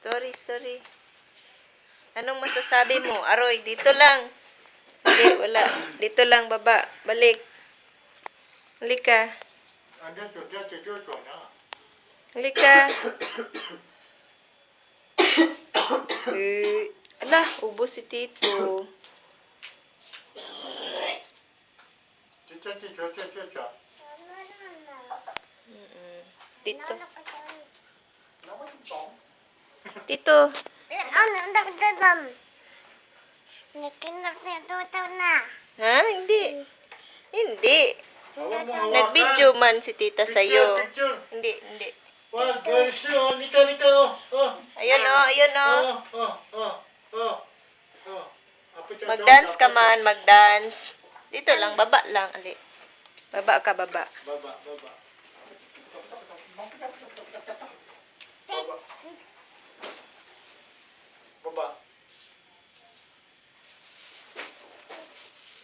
Sorry, sorry. Anong masasabi mo? Aroy, dito lang. Hindi, wala. Dito lang, baba. Balik. Balik ka. Balik ka. eh, ala, ubo si Tito. Tito. Mm -mm. Tito. Tong. Tito. Ano, dagdagan. Nakinap na tutaw na. Ha? Hindi. Hindi. Nag-video man si tita sa'yo. Hindi, hindi. Wag, guys, oh, nika, nika, oh, oh. Ayun o, ayun o. Oh, oh, oh, oh, oh. Siya, Mag-dance ka man, mag-dance. Dito lang, baba lang, ali. Baba ka. Baba, baba. Baba. Kuba.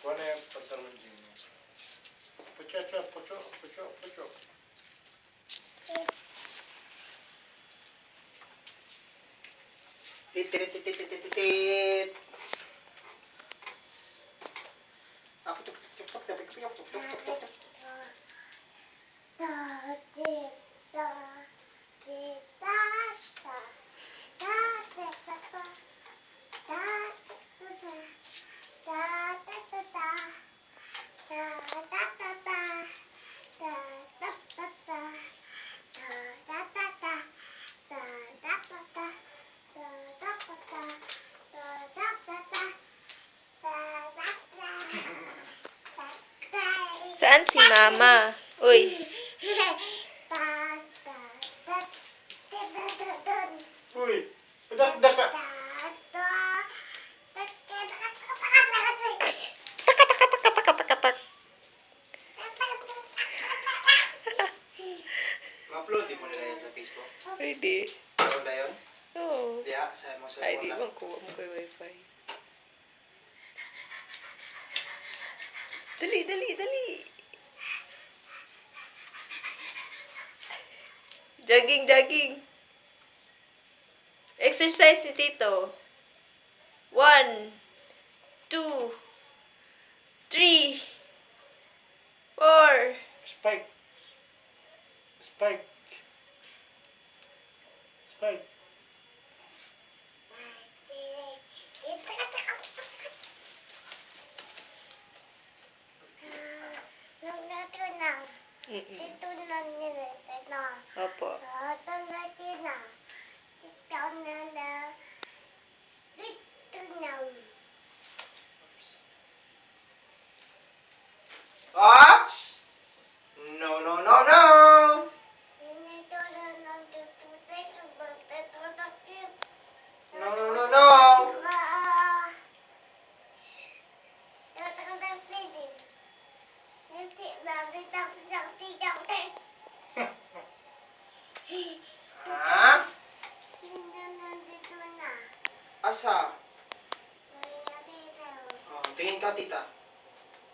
Qual è pantalongino? Poccia, poccia, poccia, poccia, poccia. Sì. Eh. Si mama? Uy, Uy, kak. takatak. Ma-upload mo nila yan sa Facebook. Pwede. Upload na yun? Oo. Diya, sa mo sa Ay, di bang kuha mo kay wifi. Dali, dali, dali. Jogging, jogging. Exercise si Tito. One, two, three, four. Spike. Spike. Spike. Mm-mm. Dito na nila na. Opo. Dito na. Dito na nila. Dito na. Asa? Dito. Oh, tingin ka, tita.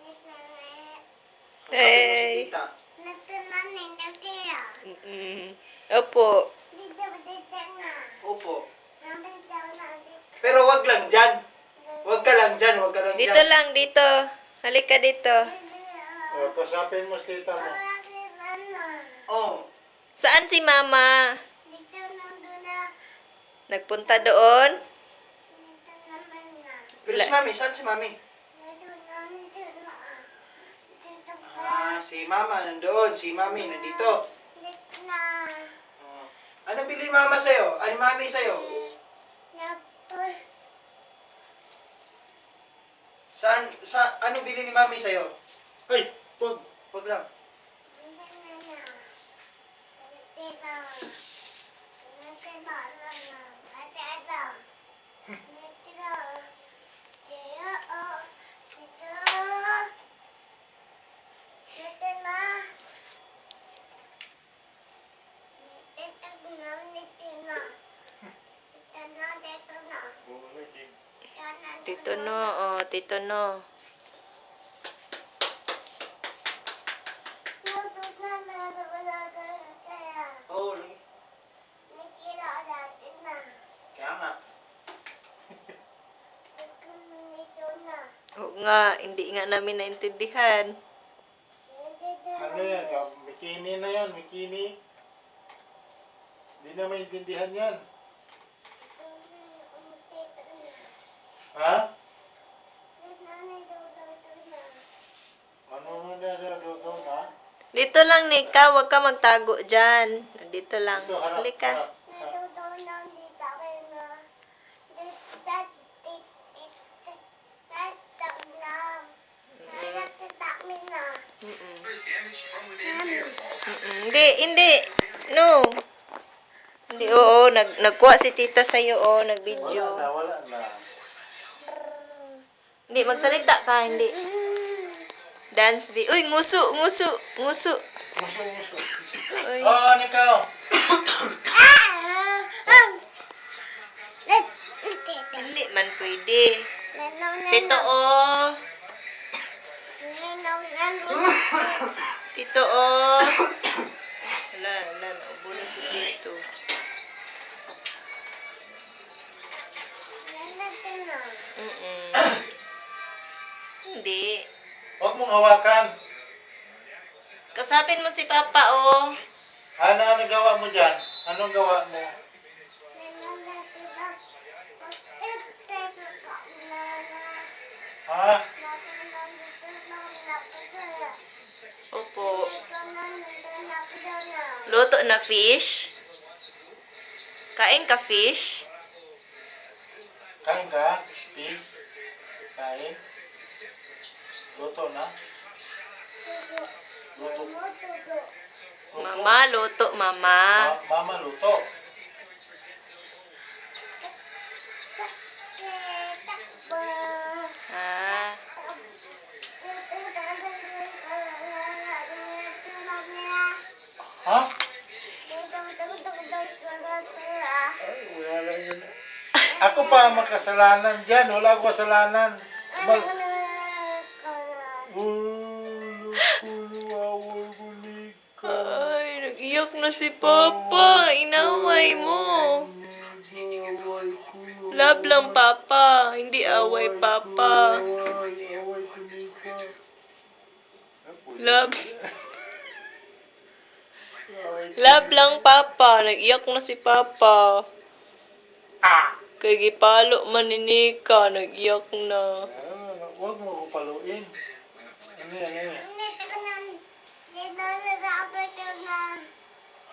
Dito na. Hey. tita. Ito na na kaya. Mm-mm. Opo. Dito dito na. Opo. Na dito. Pero wag lang dyan. Wag ka lang dyan, wag ka lang Dito dyan. lang, dito. Halika dito. Oh, kasapin mo si tita mo. Oh, Saan si mama? Nagpunta doon? Pero si mami, saan si mami? Ah, si mama nandoon, si mami nandito. Oh. Ano bili mama sa'yo? Ano mami sa'yo? Saan, sa, ano bili ni mami sa'yo? Ay, wag. Wag lang. Ito no, oh, tito no. Oo nga, hindi nga namin naintindihan. Ano yan? Bikini na yan, bikini. Hindi na maintindihan yan. Ha? Dito lang, Nika. Huwag ka magtago dyan. Dito lang. Halika. Hindi, hindi. No. Hindi, oo. Nag, nagkuha si tita sa'yo, oo. Wala Nag-video. na, wala na. Hindi, magsalita ka. Hindi. Dance be. Uy, nguso, nguso, nguso. Muso, muso. Uy. Oh. Hindi man pwede. Tito, oh. Tito, oh. Wala, wala. Naubo na si Tito. Mm-mm. Hindi. Huwag mong hawakan. Kasapin mo si Papa, oh. Ano, ano gawa mo dyan? Anong gawa mo? Ha? Opo. Luto na fish? Kain ka fish? Kain ka? Pig? Luto na? Luto. Luto. Mama, luto, mama. Ma- mama luto. Ah, Ha? Ay, wala lang yun. Ako pa makasalanan dyan. Wala ako kasalanan. Mal- ay, nag-iyak na si Papa. Inaway mo. Love lang, Papa. Hindi away, Papa. Love. Love lang, Papa. Nag-iyak na si Papa. Kay gipalo man ni Nika. Nag-iyak na. Huwag mo ko paluin. Ano yan, ano yan?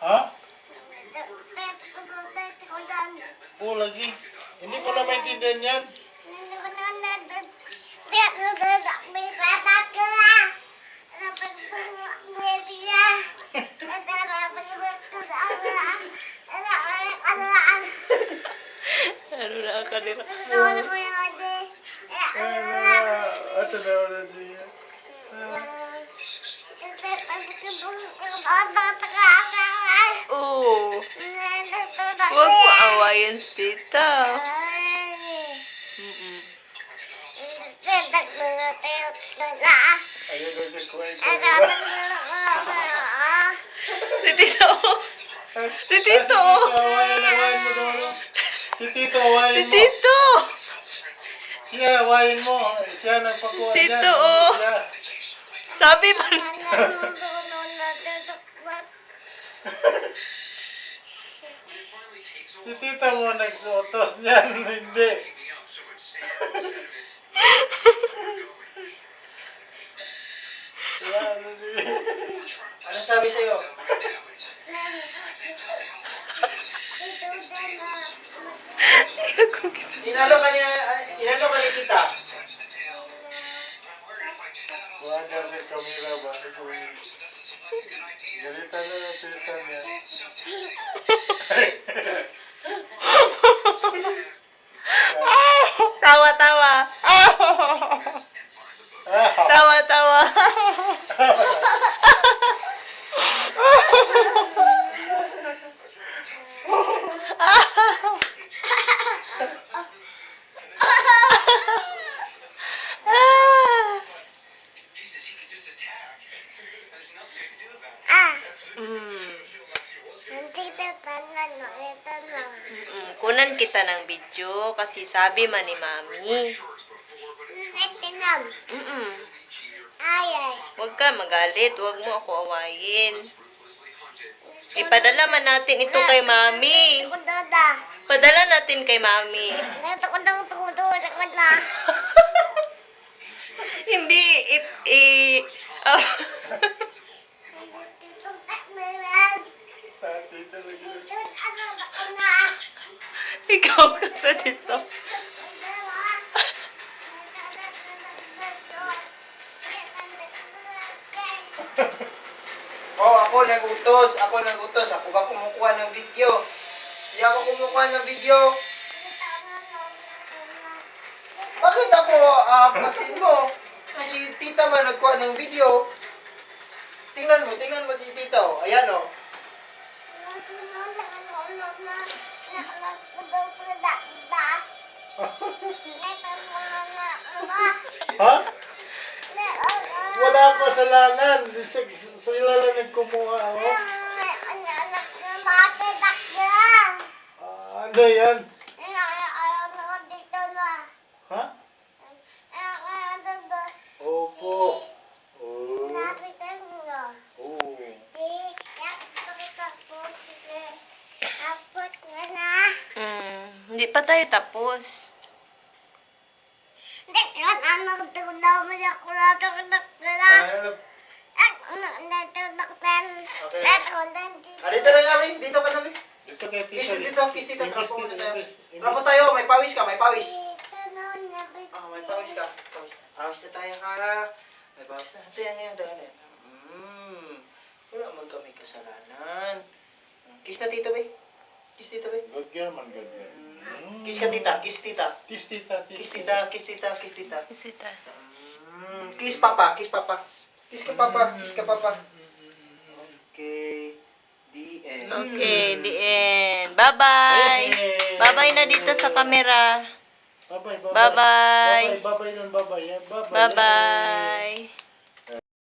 Ha? Oo, lagi. Hindi ko na maintindihan yan. Ano na ang kanila? Ah, si tita. Mm-mm. Si tito. Si Tito. Si Tito, awayan Si mo. Tito. Siya, awayan mo. Siya nagpakuha dyan. Tito, oh. Sabi man. Si Tito mo nagsuotos niyan. Hindi. Ano. Ano sabi sa'yo? Inalo ka niya, inalo ka ni tita. Kuha niya si Camila ba? Galita na yung tita niya. Tawa, tawa. Ah! Tawa, tawa. Mm. Mm, kunan kita ng video kasi sabi man ni mami. Mm-mm. Ay, ay. Huwag ka magalit. Huwag mo ako awayin. Ipadala man natin ito kay mami. Padala natin kay mami. Hindi, i... i oh. Dito, ano, takot na. Ikaw ka sa dito. Oh, ako nagutos. Ako nagutos. Ako ba kumukuha ng video? Hindi ako kumukuha ng video. Bakit ako ah, pasin mo? Kasi tita man nagkuha ng video. Tingnan mo, tingnan mo si tita. Oh. Ayan oh. Ha? Wala akong kasalanan. Sa- Sila lang nagkumuha. Oh. Ah, ano yan? Ha? Opo. Oh. Oh. Mm, hindi pa tayo tapos. Ano? Ah, dito na kami. Dito ka namin. Dito kay. Kiss dito, kiss dito. Trapo muna tayo. Trapo tayo. May pawis ka, may pawis. Ah, may pawis ka. Pawis. Pawis na tayo ka. May pawis na. Ito yan, yan, yan. yan. Mm. Wala man kami kasalanan. Kiss na tito, be. Kiss tito, be. Good girl man, good girl. Mm. Kiss ka, tita. Kiss tita. Kiss tita, Kiss tita, kiss tita, kiss tita. Sita. Mm. Kiss papa, kiss papa. Kiss ka, papa. Kiss ka, papa. Okay. The end. Okay, the end. Bye-bye. Bye-bye na dito sa camera. Bye-bye, bye-bye. Bye-bye. Bye-bye, bye-bye. Bye-bye.